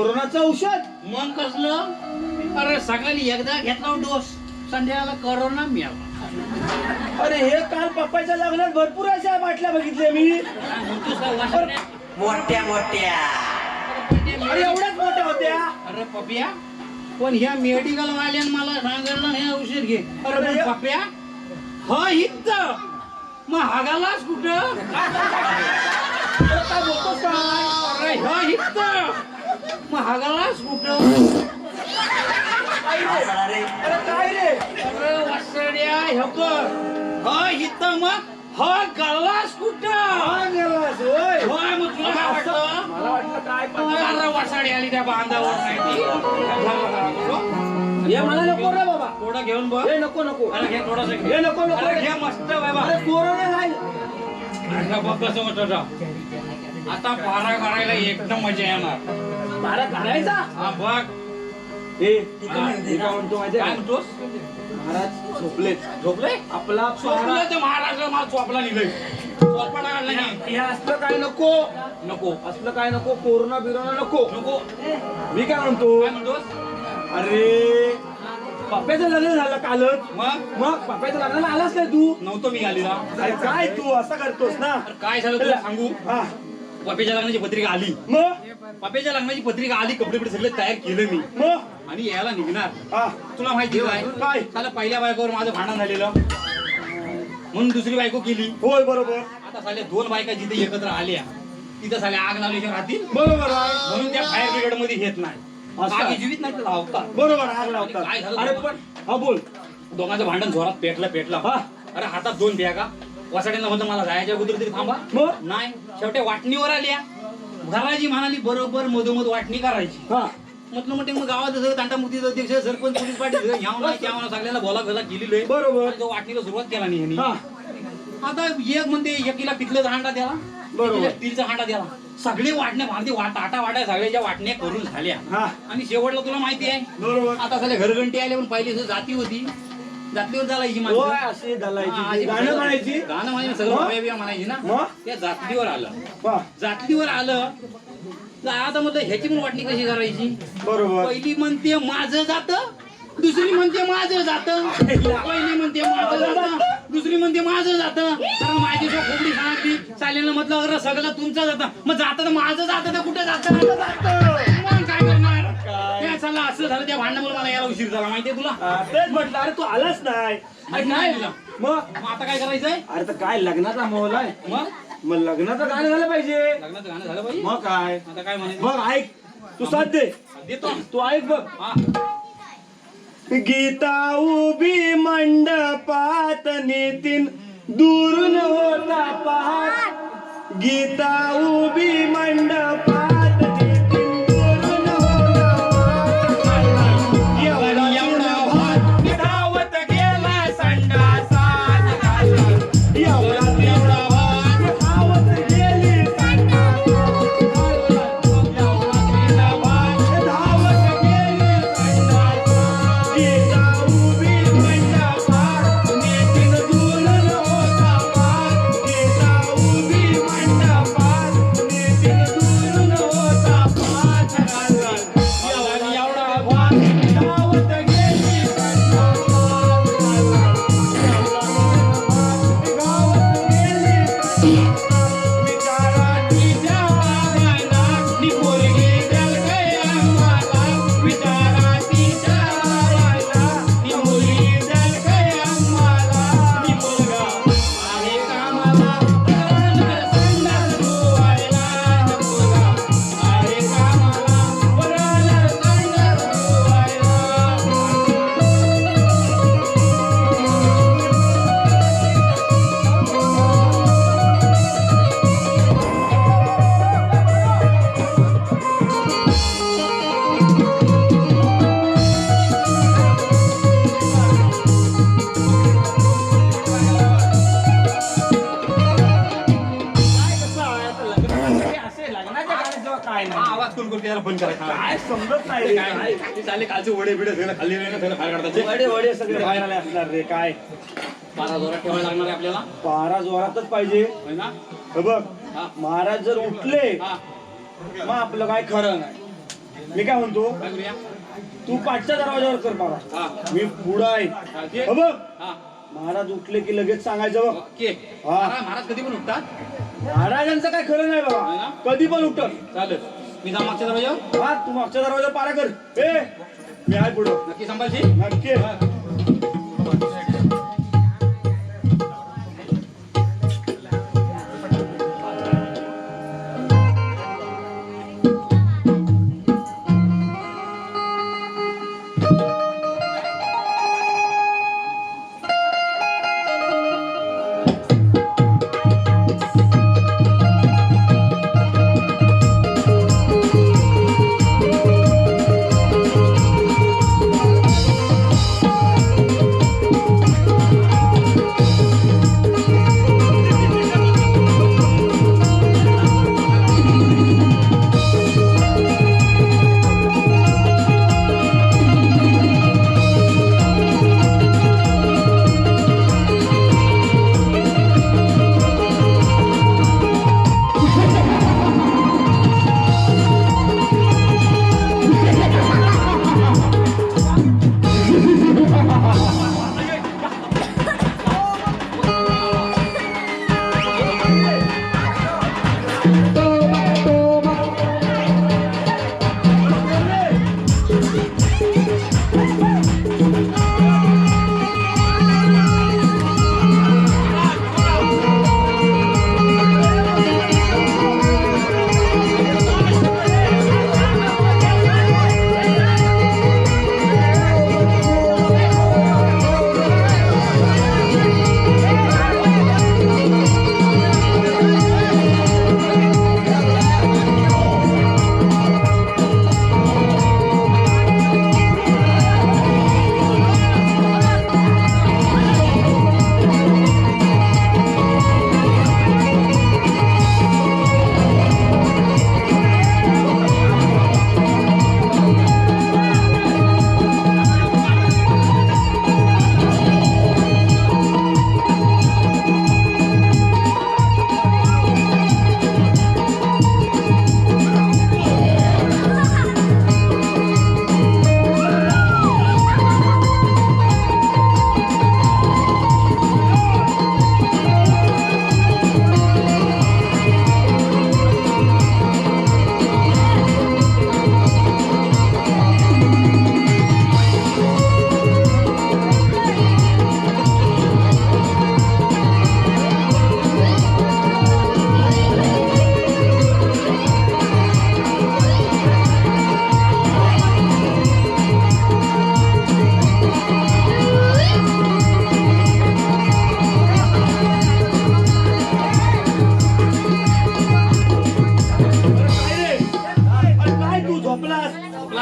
कोरोनाचं औषध? मग कसलं? अरे सकाळी एकदा घेतला डोस संध्याकाळला करोना मिळाला. अरे हे काल पप्पाच्या लग्नात भरपूर अशा बाटल्या बघितल्या मी? मोठ्या मोठ्या. अरे एवढ्याच मोठ्या होत्या? अरे पप्या पण ह्या मेडिकल वाल्यानं मला सांगितलं हे औषध घे. अरे पण हे- पप्या ह हित मग हागालाच कुठं? अरे ह हित मग हागालाच कुठं अरे काय रे अरे वासड्या हे कर ह हित मग ह गल्लास कुठं? हा गेलास, होय. होय मग तुला काय वाटलं? मला वाटलं काय पण- अरे वासाडी आली त्या बांधावर. नाही ती. हे मला नको रे बाबा. थोडं घेऊन बघ. हे नको नको. अरे घे थोडंसं घे. हे नको नको. अरे घे मस्त बाबा. अरे कोरोना नाही. आता बघ कसं होतं राव. आता पारा करायला एकदम मजा येणार. बारा घालायचा हा बघ. हे. काय म्हणतो माहितीये काय का? म्हणतोस? महाराज झोपलेत. झोपले? आपला झोपलं पारा तर महाराष्ट्र मला चोपला निघाय चोपडा काढला नाही? हे असलं काय नको? नको. असलं काय नको? कोरोना बिरोना नको. नको. मी काय म्हणतो? काय म्हणतोस? अरे पप्प्याचं लग्न झालं कालच. मग? मग पप्प्याच्या लग्नाला आलास काय तू? नव्हतो मी आली ना अरे काय तू? असं करतोस ना. अरे काय झालं तुला सांगू? हा. पप्याच्या लग्नाची पत्रिका आली. मग? पप्याच्या लग्नाची पत्रिका आली कपडे बिपडे सगळे तयार केलं मी. मग? आणि यायला निघणार. हा. तुला माहिती काय? काय? त्याला पहिल्या बायकोवर माझं भांडण झालेलं. म्हणून दुसरी बायको केली. होय बरोबर. आता साल्या दोन बायका जिथे एकत्र आल्या तिथं साल्या आग लावल्याशिवाय राहतील. बरोबर आहे. म्हणून त्या फायर ब्रिगेडमध्ये घेत नाही? आगी जीवित नाही तर लावतात बरोबर आग काय लावतात झालं? अरे? पण हा बोल. दोघांचं भांडण जोरात पेटलं पेटलं. हा. अरे हातात दोन बॅगा वसाड्यांना म्हणलं मला जायच्या अगोदर तरी थांबा. मग? नाही शेवटी वाटणीवर आल्या घराची म्हणाली बरोबर मधोमध वाटणी करायची. हा. म्हटलं म्हटलं मग गावात जसं तांटामुक्तीचं अध्यक्ष सरपंच पोलीस पाटील ह्याव नाही त्याव नाही सगळ्यांना बोला बोला केलेलं आहे. बरोबर. आणि तो वाटणीला सुरुवात केला नाही. हा. आता एक म्हणते एकीला पितलेचा हांडा द्याला बरोबर. एकीला स्टीलचा हांडा द्याला. सगळे वाटण्या भारतीय वाट टाटा वाट्या सगळ्याच्या वाटण्या करून झाल्या. हा. आणि शेवटला तुला माहिती आहे बरोबर. आता सगळे घरघंटी आले पण पहिली जाती होती जातीवर चालायची होय माणसं अशी घालायची अशी गाणं म्हणायची? गाणं म्हणायची सगळं मग? म्हणायची ना? मग? त्या जातीवर आलं. वा. जातीवर आलं तर आता म्हटलं ह्याची पण वाटणी कशी करायची? बरोबर. पहिली म्हणते माझं जात. दुसरी म्हणते माझं जात. पहिली. म्हणते माझं जात. दुसरी म्हणते माझं जात. माझी जो खोबडी सांगली चालेल म्हटलं अरे सगळं तुमचं जात. मग जात तर माझं जात तर कुठं जात? हे चला असं झालं त्या भांडणामुळे मला यायला उशीर झाला माहितीये तुला? हा, तेच म्हटलं अरे तू आलाच नाही. अरे नाही दिला. मग? मग आता काय करायचंय? अरे तर काय लग्नाचा माहोल आहे. मग? मग लग्नाचं गाणं झालं पाहिजे. लग्नाचं गाणं झालं पाहिजे? मग काय? आता काय म्हणायचं? बघ ऐक. तू साथ दे. देतो. तू ऐक बघ. हा. गीता उभी मंडपात नितीन दुरून होता पाहत गीता उभी मंडपात समजत नाही रे. चालले कालचे वडे बिडे सगळं खाल्ले नाही ना सगळं खायला काढतात वडे वडे सगळे. खायला असणार रे काय? बारा जोरात ठेवायला लागणार आहे आपल्याला. पारा जोरातच पाहिजे. होय ना? हे बघ हा. महाराज जर उठले हा. मग आपलं काय खरं नाही. मी काय म्हणतो? काय करूया तू पाठच्या दरवाजावर कर हा. बाबा मी पुढं आहे. हो बघ. हा. महाराज उठले की लगेच सांगायचं बघ. ओके. हा. महाराज महाराज कधी पण उठतात? महाराजांचं काय खरं नाही बाबा? कधी पण उठत. चालेल. मी जा मागच्या दरवाजा हा तू मागच्या दरवाजा पारा कर. ए मी आहे पुढं. नक्की सांभाळशी नक्की.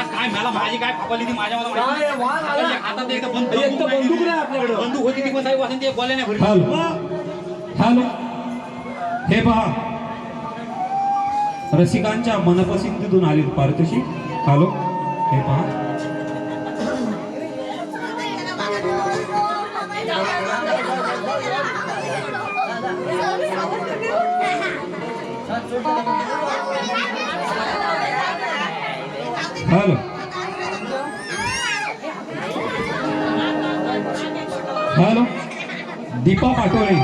काय मला माझी काय फापाली ती माझ्या मला माहिती. हातात एकदा बंदूक एक तर बंदूक नाही आपल्याकडं. बंदूक होती ती पण साहेब ते नाही हॅलो हे पहा. रसिकांच्या मनपसंतीतून आले पारितोषिक. हॅलो हे पहा. हॅलो हॅलो दीपा पाटोळे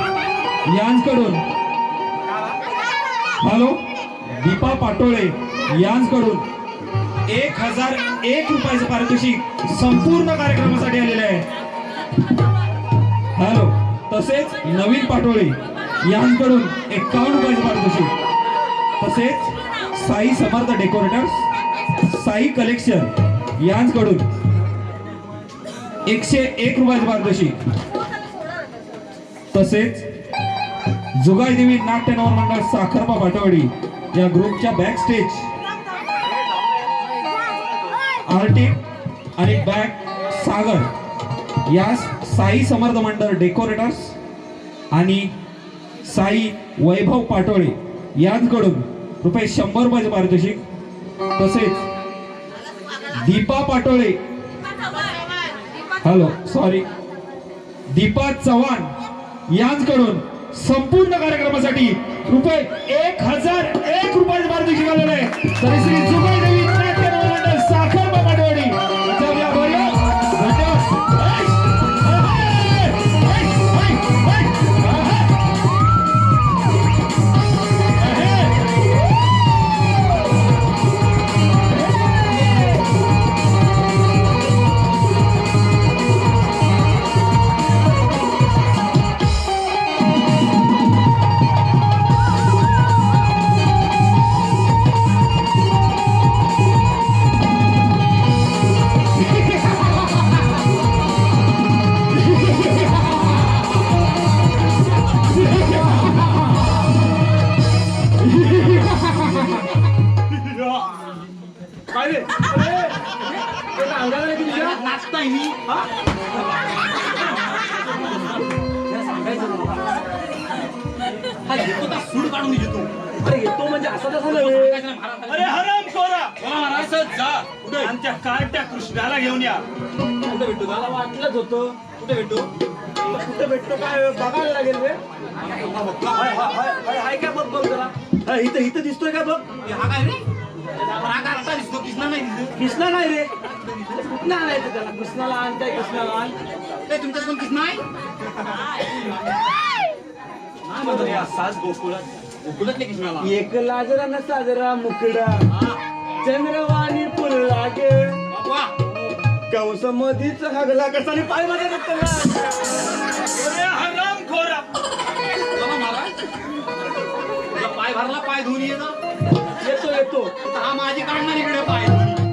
यांकडून हॅलो दीपा पाटोळे यांकडून एक हजार एक रुपयाचं पारितोषिक संपूर्ण कार्यक्रमासाठी आलेले आहे. हॅलो तसेच नवीन पाटोळे यांकडून एकावन्न रुपयाचं पारितोषिक. तसेच साई समर्थ डेकोरेटर्स साई कलेक्शन यांकडून एकशे एक रुपयाचं पारितोषिक तसेच जुगाई देवी नाट्य नवर मंडळ साखरबा पाटवाडी या ग्रुपच्या बॅक स्टेज आर्टिक आणि बॅक सागर यास साई समर्थ मंडळ डेकोरेटर्स आणि साई वैभव पाटोळे यांकडून रुपये शंभर रुपयाचे पारितोषिक तसेच दीपा पाटोळे. हॅलो सॉरी दीपा चव्हाण यांकडून संपूर्ण कार्यक्रमासाठी रुपये एक हजार एक रुपयाचे पारितोषिक आलेलं आहे तरी श्री जुगाई अरे हराम खोरा. असंच जा. आणि त्या कार्ट्या कृष्णाला घेऊन या. कुठे भेटतो मला वाटलंच होतं. कुठे भेटू? कुठे भेटतो? काय बघायला लागेल रे हाय, हाय, हाय, हाय, हाय काय बघ बघ जरा. हाय, इथं इथं दिसतोय का? बघ. हे हा काय रे? हा काय दिसतो. कृष्णा नाही दिसतो कृष्णा नाही रे. कुठं आणायचं त्याला? कृष्णाला आण काय कृष्णाला आण. ते तुमच्यात कोण कृष्णा आहे? नाही म्हणतो हे असाच गोकुळात. कृष्णाला एक लाजरा न साजरा मुकडा. चंद्रवाणी फुलला गे कंस मधीच हगला कसा आणि पाय हराम खोरा. पाय भरला पाय धुवून येतं येतो. येतो हा माझी काढणार इकडे पाय.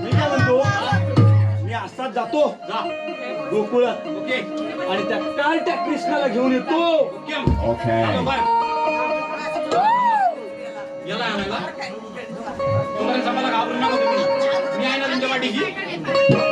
मी काय म्हणतो? मी असाच जातो. जा. गोकुळात. ओके. आणि त्या कार्ट्या कृष्णाला घेऊन येतो. ओके. याला आणायला? तुम्हाला समाला घाबरून नका तुम्ही. मी आहे ना तुमच्या पाठीशी.